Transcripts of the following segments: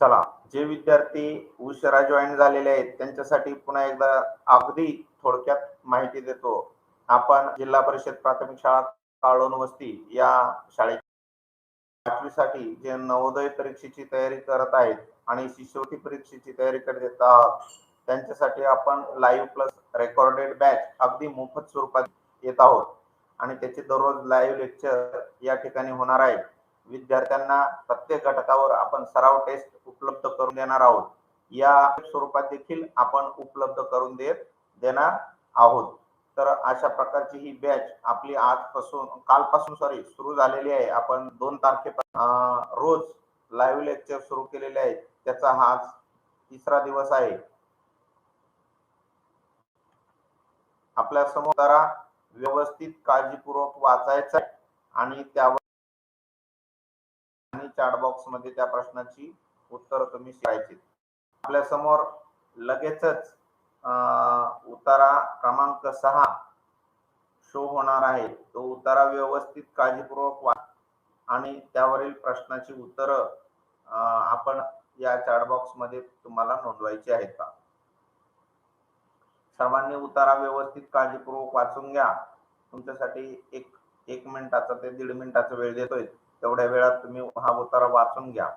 चला जे विद्यार्थी उशिरा जॉईन झालेले आहेत त्यांच्यासाठी पुन्हा एकदा अगदी थोडक्यात माहिती देतो. आपण जिल्हा परिषद प्राथमिक शाळा काळोन वस्ती या शाळेत आठवीसाठी जे नवोदय परीक्षेची तयारी करत आहेत आणि शिष्यवृत्ती परीक्षेची तयारी करत आहात त्यांच्यासाठी आपण लाईव्ह प्लस रेकॉर्डेड बॅच अगदी मोफत स्वरूपात येत आहोत. आणि त्याचे दररोज लाईव्ह लेक्चर या ठिकाणी होणार आहे विद्यार्थ्यांना प्रत्येक घटकावर आपण सराव टेस्ट उपलब्ध करून देणार आहोत. या स्वरूपात देखील आपण उपलब्ध करून देत देणार आहोत. तर अशा प्रकारची ही बॅच आपली आजपासून कालपासून सॉरी सुरू झालेली आहे. आपण दोन तारखेपासून रोज लाईव्ह लेक्चर सुरू केलेले आहेत. त्याचा हा तिसरा दिवस आहे. आपल्यासमोर व्यवस्थित काळजीपूर्वक वाचायचं आणि त्यावर चार्ट चॅट बॉक्समध्ये त्या प्रश्नाची उत्तर तुम्ही शिकायची. आपल्यासमोर लगेचच उतारा क्रमांक सहा शो होणार आहे. तो उतारा व्यवस्थित काळजीपूर्वक वा आणि त्यावरील प्रश्नाची उत्तर आपण या चॅट बॉक्समध्ये तुम्हाला नोंदवायची आहेत का? सर्वांनी उतारा व्यवस्थित काळजीपूर्वक वाचून घ्या. तुमच्यासाठी एक एक मिनिटाचा ते दीड मिनिटाचा वेळ देतोय. तेवढ्या वेळात तुम्ही हा उतारा वाचून घ्या.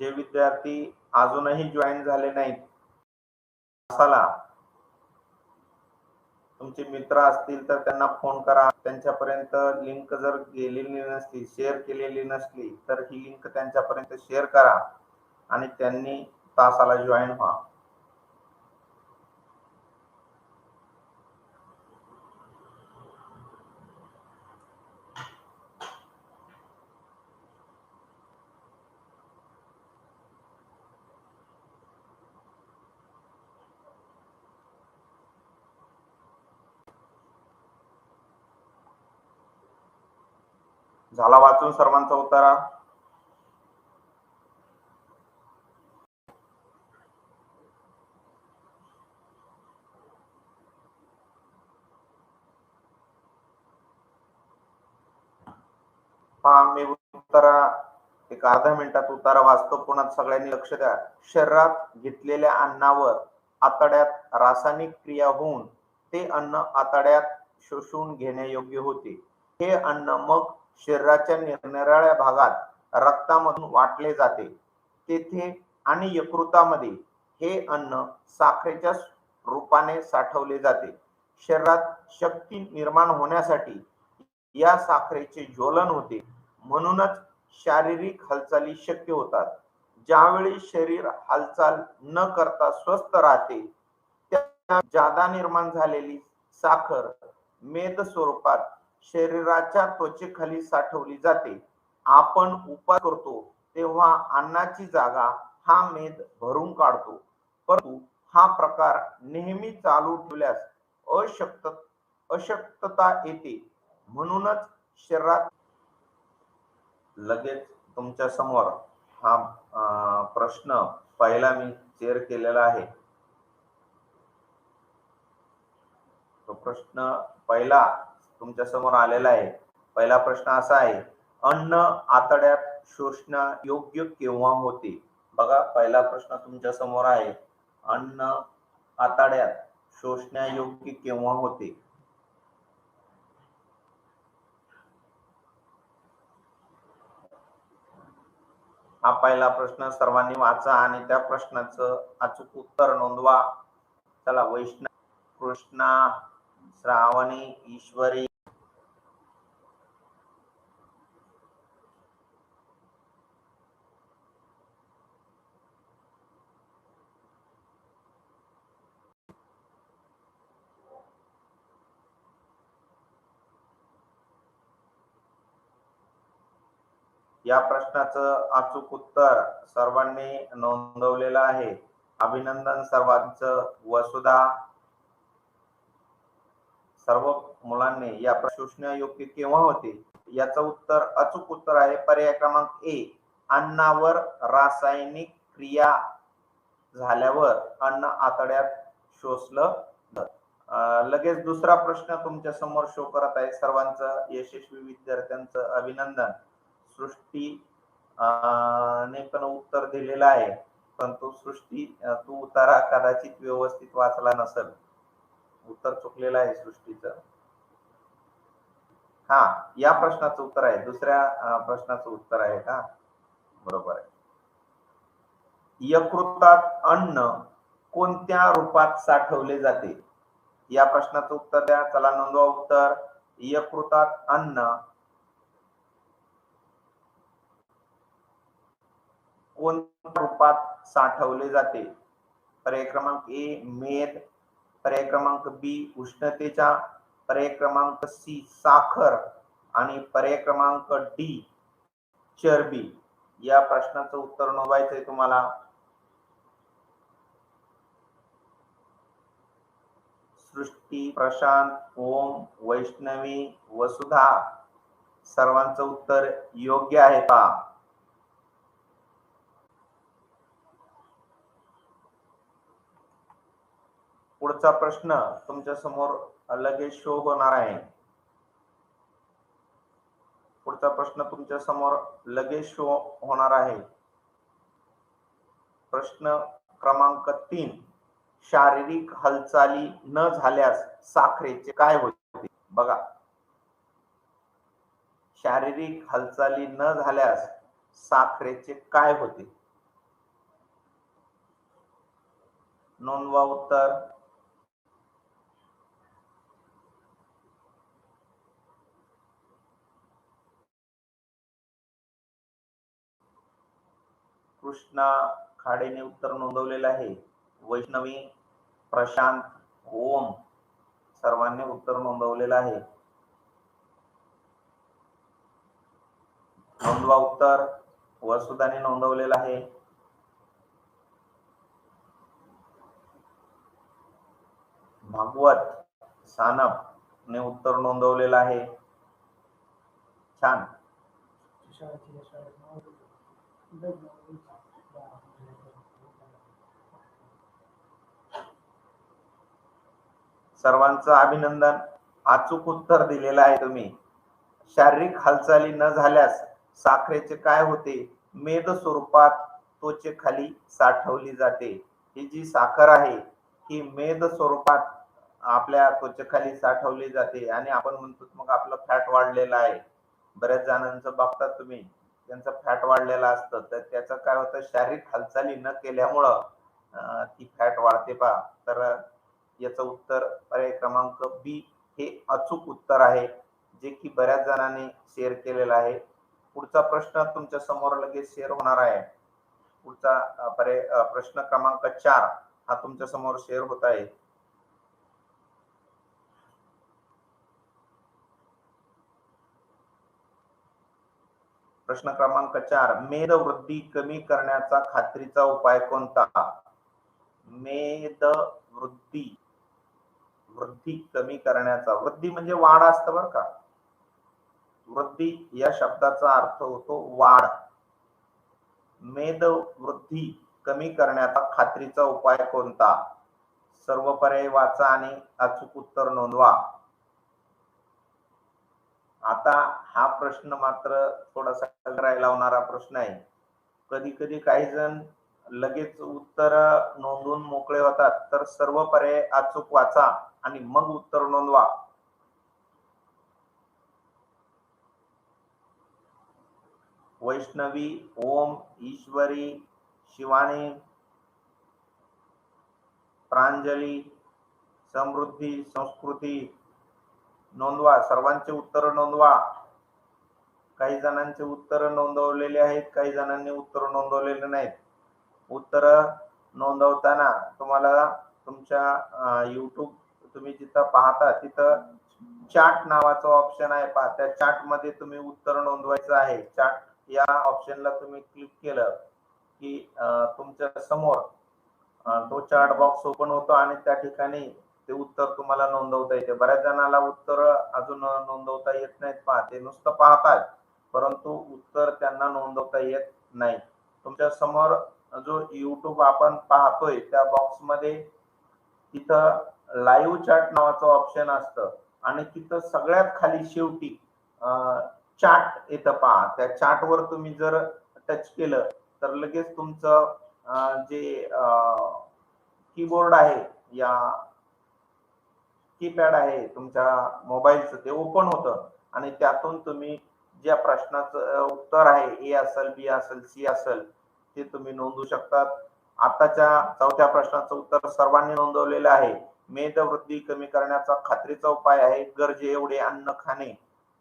जे विद्यार्थी अजूनही जॉईन झाले नाहीत असाला तुमचे मित्र असतील तर त्यांना फोन करा. त्यांच्यापर्यंत लिंक जर गेलेली नसली शेअर केलेली नसली तर ही लिंक त्यांच्यापर्यंत शेअर करा. आणि त्यांनी तासाला जॉईन व्हा. झाला वाचून सर्वांचा उतारा. पहा मी उतारा एक अर्धा मिनिटात उतारा वाचतो. पुन्हा सगळ्यांनी लक्ष द्या. शरीरात घेतलेल्या अन्नावर आतड्यात रासायनिक क्रिया होऊन ते अन्न आतड्यात शोषून घेण्यायोग्य होते. हे अन्न मग शरीराच्या निरनिराळ्या भागात रक्तामधून वाटले जाते. तेथे आणि यकृतामध्ये हे अन्न साखरेच्या रूपाने साठवले जाते. शरीरात शक्ती निर्माण होण्यासाठी या साखरेचे ज्वलन होते. म्हणूनच शारीरिक हालचाली शक्य होतात. ज्यावेळी शरीर हालचाल न करता स्वस्थ राहते त्या जादा निर्माण झालेली साखर मेद स्वरूपात शरीराच्या त्वचेखाली साठवली जाते. आपण उपाय करतो तेव्हा अन्नाची जागा हा मेद भरून काढतो. परंतु हा प्रकार नेहमी चालू ठेवल्यास अशक्त अशक्तता येते. म्हणूनच शरीरात लगेच तुमच्यासमोर हा प्रश्न पहिला मी शेअर केलेला आहे. तो प्रश्न पहिला तुमच्यासमोर आलेला आहे. पहिला प्रश्न असा आहे अन्न आतड्यात शोषण योग्य केव्हा होते? बघा पहिला प्रश्न तुमच्यासमोर आहे अन्न आतड्यात शोषण्यायोग्य केव्हा होते? हा पहिला प्रश्न सर्वांनी वाचा आणि त्या प्रश्नाचं अचूक उत्तर नोंदवा. चला वैष्णव कृष्णा श्रावणी ईश्वरी. या प्रश्नाचं अचूक उत्तर सर्वांनी नोंदवलेलं आहे. अभिनंदन सर्वांचं वसुधा सर्व मुलांनी या प्रश्न योग्य केव्हा होते? याचं उत्तर अचूक उत्तर आहे. पर्याय क्रमांक ए अन्नावर रासायनिक क्रिया झाल्यावर अन्न आतड्यात शोषलं लगेच दुसरा प्रश्न तुमच्यासमोर शो करत आहे. सर्वांचं यशस्वी विद्यार्थ्यांचं अभिनंदन. सृष्टी ने पण उत्तर दिलेलं आहे. पण तो सृष्टी तू उतारा कदाचित व्यवस्थित वाचला नसेल. उत्तर चुकलेलं आहे सृष्टीचं. हा या प्रश्नाचं उत्तर आहे. दुसऱ्या प्रश्नाचं उत्तर आहे का? बरोबर आहे. यकृतात अन्न कोणत्या रूपात साठवले जाते? या प्रश्नाचं उत्तर द्या. चला नोंदवा उत्तर. यकृतात अन्न कोणत्या रूपात साठवले जाते. पर्याय क्रमांक ए मेद. पर्याय क्रमांक बी उष्णतेच्या. पर्याय क्रमांक सी साखर. आणि पर्याय क्रमांक डी चरबी. या प्रश्नाचं उत्तर नोंदवायचंय तुम्हाला. सृष्टी प्रशांत ओम वैष्णवी वसुधा. सर्वांचं उत्तर योग्य आहे का? पुढचा प्रश्न तुमच्यासमोर लगेच शो होणार आहे. पुढचा प्रश्न तुमच्यासमोर लगेच शो होणार आहे. प्रश्न क्रमांक तीन. शारीरिक हालचाली न झाल्यास साखरेचे काय होते? बघा. शारीरिक हालचाली न झाल्यास साखरेचे काय होते? नोंदवा उत्तर. कृष्णा खाडेने उत्तर नोंदवलेलं आहे. वैष्णवी प्रशांत ओम सर्वांनी उत्तर नोंदवलेलं आहे. नोंदवा उत्तर वसुधाने नोंदवलेलं आहे. भागवत सानप ने उत्तर नोंदवलेलं आहे. छान. सर्वांचं अभिनंदन. अचूक उत्तर दिलेलं आहे तुम्ही. शारीरिक हालचाली न झाल्यास साखरेचे काय होते? मेद स्वरूपात त्वचेखाली साठवली जाते. ही जी साखर आहे ही मेद स्वरूपात आपल्या त्वचेखाली साठवली जाते आणि आपण म्हणतो मग आपलं फॅट वाढलेलं आहे. बऱ्याच जणांचं बघतात तुम्ही. त्यांचं फॅट वाढलेलं असतं तर त्याचं काय होतं शारीरिक हालचाली न केल्यामुळं ती फॅट वाढते पा तर याचं उत्तर पर्याय क्रमांक बी हे अचूक उत्तर आहे जे की बऱ्याच जणांनी शेअर केलेलं आहे. पुढचा प्रश्न तुमच्यासमोर लगेच शेअर होणार आहे. पुढचा पर्याय प्रश्न क्रमांक चार हा तुमच्यासमोर शेअर होत आहे. प्रश्न क्रमांक चार मेद वृद्धी कमी करण्याचा खात्रीचा उपाय कोणता? मेद वृद्धी वृद्धी कमी करण्याचा. वृद्धी म्हणजे वाढ असतं बर का. वृद्धी या शब्दाचा अर्थ होतो वाढ. मेद वृद्धी कमी करण्याचा खात्रीचा उपाय कोणता? सर्व पर्याय वाचा आणि अचूक उत्तर नोंदवा. आता हा प्रश्न मात्र थोडासा करायला लावणारा प्रश्न आहे. कधी कधी काही जण लगेच उत्तर नोंदवून मोकळे होतात. तर सर्व पर्याय अचूक वाचा आणि मग उत्तर नोंदवा. वैष्णवी ओम ईश्वरी शिवानी प्रांजली समृद्धी संस्कृती नोंदवा. सर्वांचे उत्तर नोंदवा. काही जणांचे उत्तर नोंदवलेले आहेत काही जणांनी उत्तर नोंदवलेले नाहीत. उत्तर नोंदवताना तुम्हाला तुमच्या युट्यूब तुम्ही जिथं पाहता तिथं चार्ट नावाचं ऑप्शन आहे पहा. त्या चार्टमध्ये तुम्ही उत्तर नोंदवायचं आहे. चार्ट या ऑप्शनला तुम्ही क्लिक केलं की तुमच्यासमोर तो चार्ट बॉक्स ओपन होतो आणि त्या ठिकाणी ते उत्तर तुम्हाला नोंदवता येते. बऱ्याच जणाला उत्तर अजून नोंदवता येत नाहीत. पहा ते नुसतं पाहतात परंतु उत्तर त्यांना नोंदवता येत नाही. तुमच्यासमोर जो युट्यूब आपण पाहतोय त्या बॉक्समध्ये तिथं लाईव्ह चॅट नावाचं ऑप्शन असतं. आणि तिथं सगळ्यात खाली शेवटी चार्ट येतं पहा. त्या चाट वर तुम्ही जर टच केलं तर लगेच तुमचं जे कीबोर्ड आहे या कीपॅड आहे तुमच्या मोबाईलचं ते ओपन होतं. आणि त्यातून तुम्ही ज्या प्रश्नाचं उत्तर आहे ए असेल बी असेल सी असेल ते तुम्ही नोंदवू शकतात. आताच्या चौथ्या प्रश्नाचं उत्तर सर्वांनी नोंदवलेलं आहे. मेदवृद्धी कमी करण्याचा खात्रीचा उपाय आहे. गरजे एवढे अन्न खाणे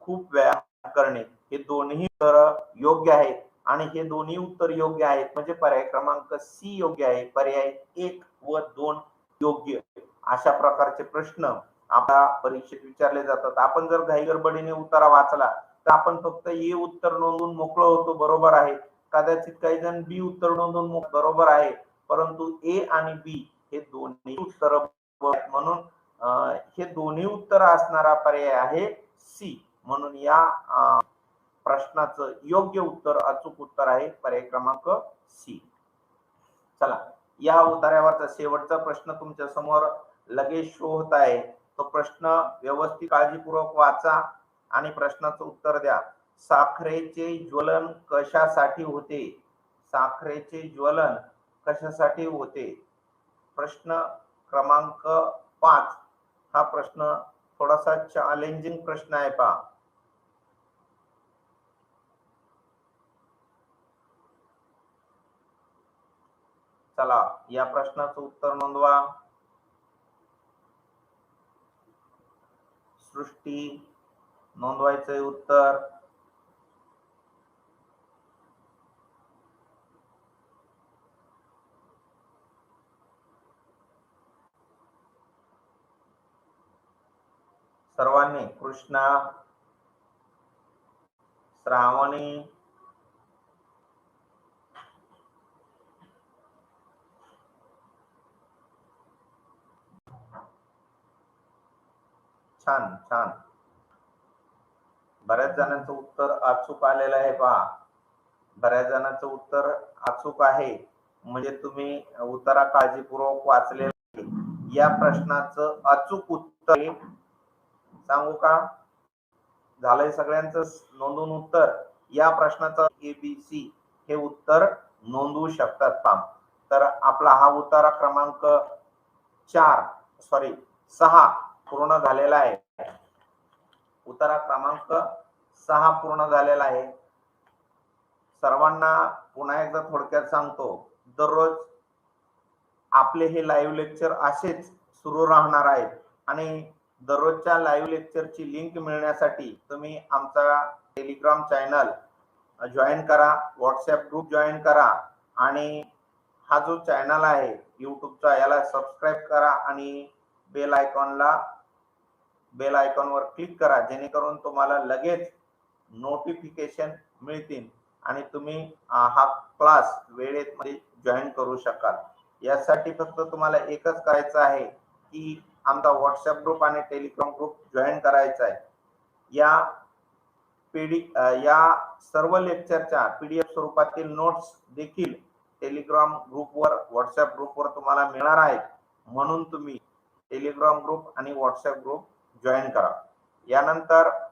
खूप व्यायाम करणे हे दोन्ही उत्तर योग्य आहेत. आणि हे दोन्ही उत्तर योग्य आहेत म्हणजे पर्याय क्रमांक सी योग्य आहे पर्याय एक व दोन योग्य. अशा प्रकारचे प्रश्न आपल्या परीक्षेत विचारले जातात. आपण जर घाईगडबडीने उतारा वाचला तर आपण फक्त ए उत्तर नोंदवून मोकळं होतो बरोबर आहे. कदाचित काही जण बी उत्तर नोंदवून बरोबर आहे. परंतु ए आणि बी हे दोन्ही उत्तर म्हणून हे दोन्ही उत्तर असणारा पर्याय आहे सी. म्हणून या प्रश्नाचं योग्य उत्तर अचूक उत्तर आहे पर्याय क्रमांक सी. चला या उतार्यावरचा शेवटचा प्रश्न तुमच्यासमोर लगेच शो होत आहे. तो प्रश्न व्यवस्थित काळजीपूर्वक वाचा आणि प्रश्नाचं उत्तर द्या. साखरेचे ज्वलन कशासाठी होते? साखरेचे ज्वलन कशासाठी होते? प्रश्न क्रमांक पाच. हा प्रश्न थोडासा चॅलेंजिंग प्रश्न आहे पहा. चला या प्रश्नाचं उत्तर नोंदवा. सृष्टी नोंदवायचंय उत्तर. सर्वांनी कृष्णा श्रावणी छान छान. बऱ्याच जणांचं उत्तर अचूक आलेलं आहे पहा. बऱ्याच जणांचं उत्तर अचूक आहे. म्हणजे तुम्ही उत्तरा काळजीपूर्वक वाचले या प्रश्नाचं अचूक उत्तर सांगू का? झालंय सगळ्यांचं नोंदून उत्तर. या प्रश्नाचं एबीसी हे उत्तर नोंदवू शकतात पहा. तर आपला हा उतारा क्रमांक चार सॉरी सहा पूर्ण झालेला आहे. उतारा क्रमांक सहा पूर्ण झालेला आहे. सर्वांना पुन्हा एकदा थोडक्यात सांगतो दररोज आपले हे लाईव्ह लेक्चर असेच सुरू राहणार आहेत. आणि दररोजच्या लाईव्ह लेक्चरची लिंक मिळण्यासाठी तुम्ही आमचा टेलिग्राम चॅनल जॉईन करा व्हॉट्सअप ग्रुप जॉईन करा आणि हा जो चॅनल आहे युट्यूबचा याला सबस्क्राईब करा आणि बेल आयकॉनला बेल आयकॉनवर क्लिक करा जेणेकरून तुम्हाला लगेच नोटिफिकेशन मिळतील आणि तुम्ही हा क्लास वेळेत मध्ये जॉईन करू शकाल. यासाठी फक्त तुम्हाला एकच करायचं आहे की आमचा व्हॉट्सअप ग्रुप आणि टेलिग्राम ग्रुप जॉईन करायचा आहे. या पीडी या सर्व लेक्चरच्या पीडीएफ स्वरूपातील नोट्स देखील टेलिग्राम ग्रुपवर व्हॉट्सअप ग्रुपवर तुम्हाला मिळणार आहेत. म्हणून तुम्ही टेलिग्राम ग्रुप आणि व्हॉट्सअप ग्रुप जॉईन करा. यानंतर